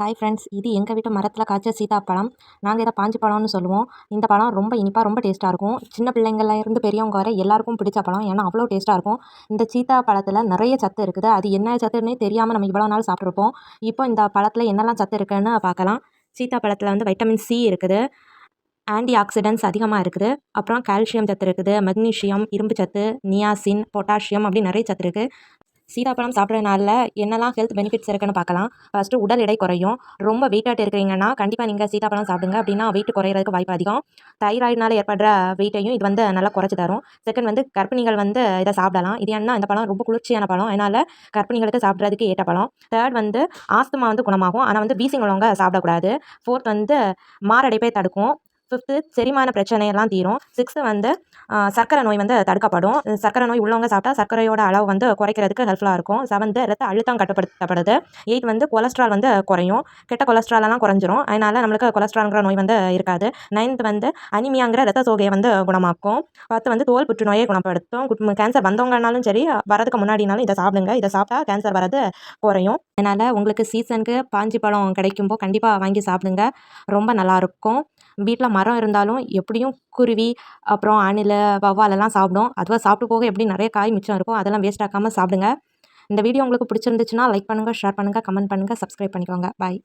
Hi friends இது எங்கள் வீட்டு மரத்தில் காய்ச்ச சீதாப்பழம். நாங்கள் இதை பாஞ்சு பழம்னு சொல்லுவோம். இந்த பழம் ரொம்ப இனிப்பாக ரொம்ப டேஸ்ட்டாக இருக்கும். சின்ன பிள்ளைங்கள்லேருந்து பெரியவங்க வரை எல்லாருக்கும் பிடிச்ச பழம். ஏன்னா அவ்வளோ டேஸ்ட்டாக இருக்கும். இந்த சீதா பழத்தில் நிறைய சத்து இருக்குது. அது என்ன சத்துன்னே தெரியாமல் நம்ம இவ்வளோ நாள் சாப்பிட்ருப்போம் இப்போ இந்த பழத்தில் என்னெல்லாம் சத்து இருக்குன்னு பார்க்கலாம். சீதா பழத்தில் வந்து வைட்டமின் சி இருக்குது. ஆன்டி ஆக்சிடென்ட்ஸ் அதிகமாக இருக்குது. அப்புறம் கால்சியம் சத்து இருக்குது. மெக்னீஷியம் இரும்பு சத்து நியாசின் பொட்டாசியம் அப்படி நிறைய சத்து இருக்குது சீதாப்பழம் சாப்பிட்றதுனால என்னெல்லாம் ஹெல்த் பெனிஃபிட்ஸ் இருக்குன்னு பார்க்கலாம். ஃபஸ்ட்டு உடல் எடை குறையும். ரொம்ப வெயிட்டாக இருக்கிறீங்கன்னா கண்டிப்பாக நீங்கள் சீதாப்பழம் சாப்பிடுங்க. அப்படின்னா வெயிட் குறையிறதுக்கு வாய்ப்பு அதிகம். தைராய்டினால் ஏற்படுற வெயிட்டையும் இது வந்து நல்லா குறைச்சி தரும். செகண்ட் வந்து கர்ப்பிணிகள் வந்து இதை சாப்பிடலாம். இது என்ன இந்த பழம் ரொம்ப குளிர்ச்சியான பழம். அதனால் கர்ப்பிணிகளுக்கு சாப்பிட்றதுக்கு ஏற்ற பழம். தேர்ட் வந்து ஆஸ்துமா வந்து குணமாகும். ஆனால் வந்து பீசிங் உள்ளவங்க சாப்பிடக்கூடாது. ஃபோர்த் வந்து மாரடைப்பை தடுக்கும். ஃபிஃப்த்து செரிமான பிரச்சனையெல்லாம் தீரும். சிக்ஸ்த்து வந்து சர்க்கரை நோய் வந்து தடுக்கப்படும். சர்க்கரை நோய் உள்ளவங்க சாப்பிட்டா சர்க்கரையோட அளவு வந்து குறைக்கிறதுக்கு ஹெல்ப்ஃபுல்லாக இருக்கும். செவன்த்து ரத்த அழுத்தம் கட்டுப்படுத்தப்படுது. எயிட் வந்து கொலஸ்ட்ரால் வந்து குறையும். கெட்ட கொலஸ்ட்ராலெல்லாம் குறைஞ்சிரும். அதனால் நம்மளுக்கு கொலஸ்ட்ரால்ங்கிற நோய் வந்து இருக்காது. நைன்த் வந்து அனிமியாங்கிற ரத்த சோகையை வந்து குணமாக்கும். பத்து வந்து தோல் புற்றுநோயை குணப்படுத்தும். கேன்சர் வந்தவங்கனாலும் சரி வரதுக்கு முன்னாடினாலும் இதை சாப்பிடுங்க. இதை சாப்பிட்டா கேன்சர் வரது குறையும். அதனால் உங்களுக்கு சீசனுக்கு பாஞ்சி பழம் கிடைக்கும்போ கண்டிப்பாக வாங்கி சாப்பிடுங்க. ரொம்ப நல்லாயிருக்கும் வீட்டில் மரம் இருந்தாலும் எப்படியும் குருவி அப்புறம் அணில் வவ்வாலெல்லாம் சாப்பிடும். அதுவாக சாப்பிட்டு போக எப்படி நிறைய காய் மிச்சம் இருக்கும் அதெல்லாம் வேஸ்ட் ஆக்காமல் சாப்பிடுங்க. இந்த வீடியோ உங்களுக்கு பிடிச்சிருந்துச்சுன்னா லைக் பண்ணுங்கள் ஷேர் பண்ணுங்கள் கமெண்ட் பண்ணுங்கள் சப்ஸ்கிரைப் பண்ணிக்கோங்க. பாய்